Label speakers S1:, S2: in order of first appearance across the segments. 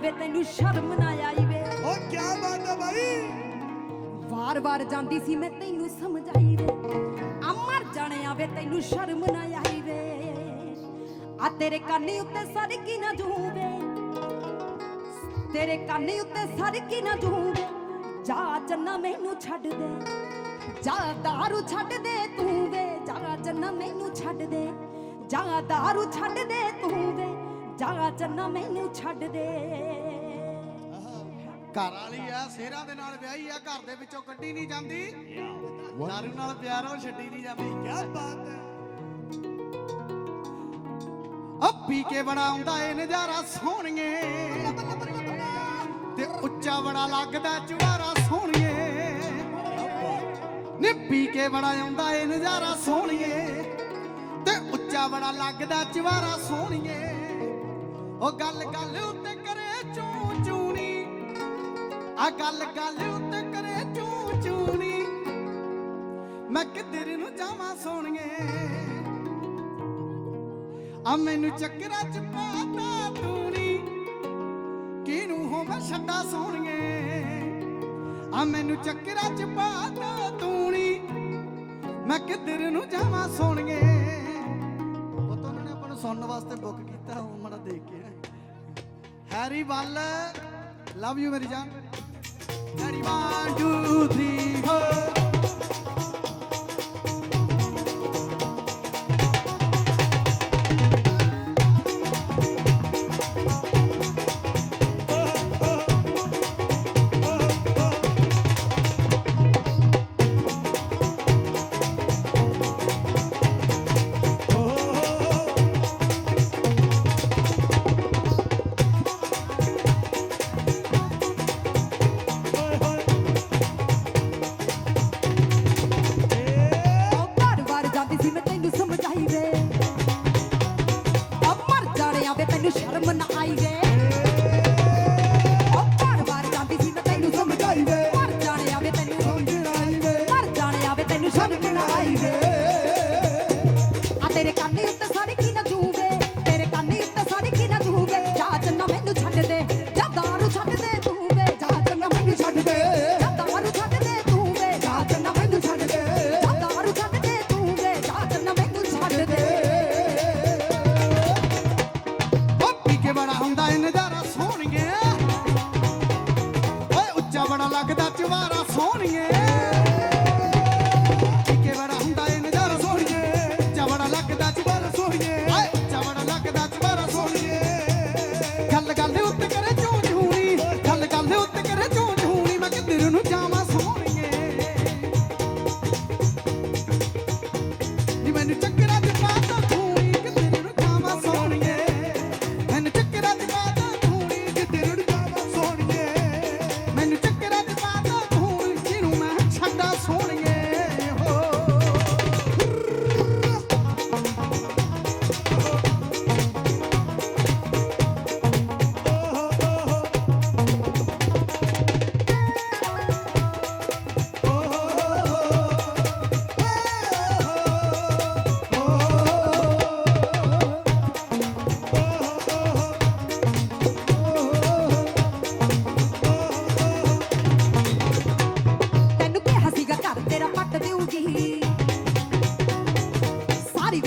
S1: ਵੇ ਤੈਨੂੰ ਸ਼ਰਮ ਨਾ ਆਈ ਵੇ।
S2: ਓ ਕੀ ਬਾਤ ਹੈ ਭਾਈ
S1: ਵਾਰ-ਵਾਰ ਜਾਂਦੀ ਸੀ ਮੈਂ ਤੈਨੂੰ ਸਮਝਾਈ ਵੇ। ਆ ਮਰ ਜਾਣਿਆ ਵੇ ਤੈਨੂੰ ਸ਼ਰਮ ਨਾ ਆਈ ਵੇ। ਆ ਤੇਰੇ ਕੰਨੀ ਉੱਤੇ ਸਰਕੀ ਨਾ ਜੂਵੇ। ਤੇਰੇ ਕੰਨੀ ਉੱਤੇ ਸਰਕੀ ਨਾ ਜੂਵੇ। ਜਾ ਚੰਨਾ ਮੈਨੂੰ ਛੱਡ ਦੇ। ਜਾ ਦਾਰੂ ਛੱਡ ਦੇ ਤੂੰ ਵੇ। ਜਾ ਚੰਨਾ ਮੈਨੂੰ ਛੱਡ ਦੇ। ਜਾ ਦਾਰੂ ਛੱਡ ਦੇ ਤੂੰ ਵੇ। ਜਾ ਚੰਨਾ ਮੈਨੂੰ ਛੱਡ ਦੇ।
S3: ਘਰ ਵਾਲੀ ਆ ਸੇਰਾਂ ਦੇ ਨਾਲ ਵਿਆਹੀ ਆ, ਘਰ ਦੇ ਵਿੱਚੋਂ ਕੱਢੀ ਨਹੀਂ ਜਾਂਦੀ। ਦਾਰੂ ਨਾਲ ਪਿਆਰ ਉਹ ਛੱਡੀ ਨਹੀਂ ਜਾਂਦੀ।
S2: ਕੀ ਬਾਤ ਹੈ।
S3: ਆ ਪੀ ਕੇ ਬੜਾ ਆਉਂਦਾ ਏ ਨਜ਼ਾਰਾ ਸੋਹਣੀਏ। ਤੇ ਉੱਚਾ ਬੜਾ ਲੱਗਦਾ ਚੁਹਾਰਾ ਸੋਹਣੀਏ। ਨੀ ਪੀ ਕੇ ਬੜਾ ਆਉਂਦਾ ਏ ਨਜ਼ਾਰਾ ਸੋਹਣੀਏ। ਤੇ ਉੱਚਾ ਬੜਾ ਲੱਗਦਾ ਚੁਹਾਰਾ ਸੋਹਣੀਏ। ਉਹ ਗੱਲ ਗੱਲ ਉੱਤੇ ਕਰੇ ਚੂ ਚੂਣੀ। ਆ ਗੱਲ ਗੱਲ ਉੱਤੇ ਕਰੇ ਚੂ ਚੂਣੀ। ਮੈਂ ਕਿੱਧਰ ਨੂੰ ਜਾਵਾਂ ਸੋਹਣੀਏ ਆ ਮੈਨੂੰ ਚੱਕਰਾਂ ਚ ਪਾਤਾ ਤੂਣੀ ਕਿਨੂੰ ਹੋ ਮੈਂ ਛੱਡਾ ਸੋਹਣੀਏ ਆ ਮੈਨੂੰ ਚੱਕਰਾਂ ਚ ਪਾਤਾ ਤੂਣੀ ਮੈਂ ਕਿੱਧਰ ਨੂੰ ਜਾਵਾਂ ਸੋਹਣੀਏ ਸੁਣਨ ਵਾਸਤੇ ਬੁੱਕ ਕੀਤਾ ਉਹ ਮੜਾ ਦੇਖ ਕੇ ਹੈਰੀ ਵੱਲ ਲਵ ਯੂ ਮੇਰੀ ਜਾਨ। ਹੈਰੀ 1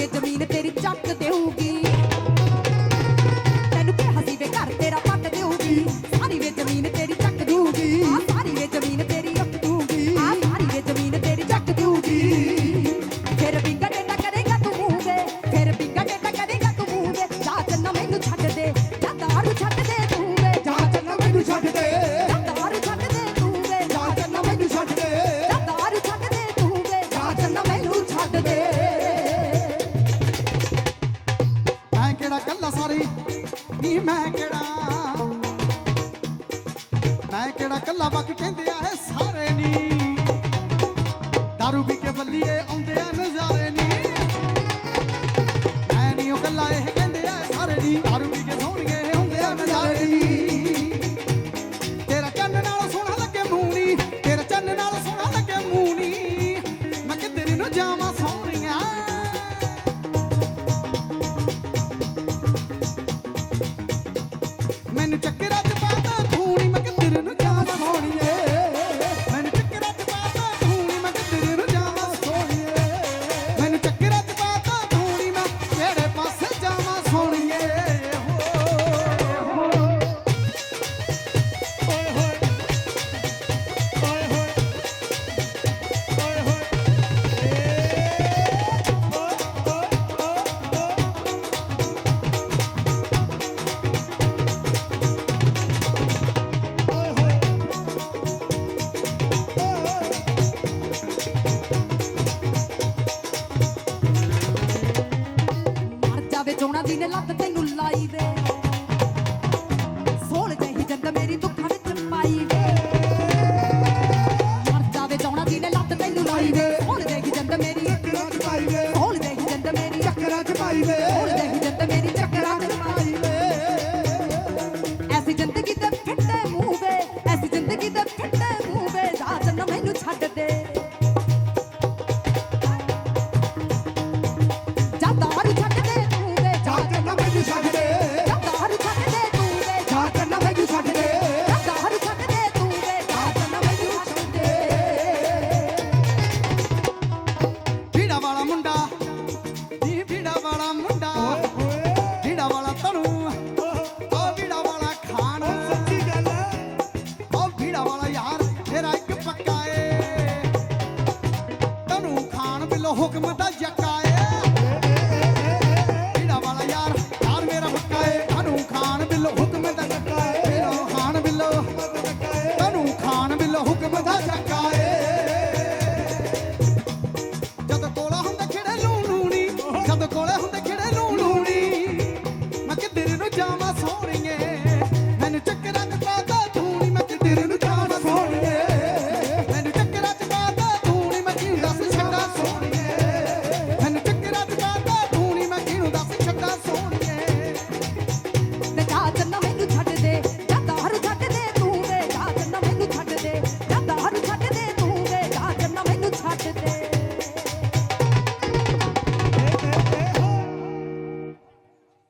S1: ਸਾਰੀ ਵੇ ਜ਼ਮੀਨ
S3: ਆਉਂਦੇ ਆ ਨਜ਼ਾਰੇ ਨਹੀਂ ਮੈਂ ਨੀ ਉਹ ਕੱਲਾ ਇਹ ਕਹਿੰਦੇ ਆ ਸਾਰੇ
S1: ਦੀ ਨੇ ਲੱਤ ਤੈਨੂੰ ਲਾਈ ਵੇ। ਸੋਹਣੇ ਤੇ ਹੀ ਜੰਦ ਮੇਰੀ ਦੁੱਖਾਂ ਵਿੱਚ ਲੱਤ ਤੈਨੂੰ ਲਾਈ ਵੇ।
S2: ਸੋਹਣੇ
S1: ਤੇ ਹੀ ਜੰਦ ਮੇਰੀ
S2: ਚ ਪਾਈ ਵੇ।
S1: ਸੋਹਣੇ ਤੇ ਹੀ ਜੰਦ ਮੇਰੀ ਟੱਕਰਾਂ ਚ ਪਾਈ ਵੇ।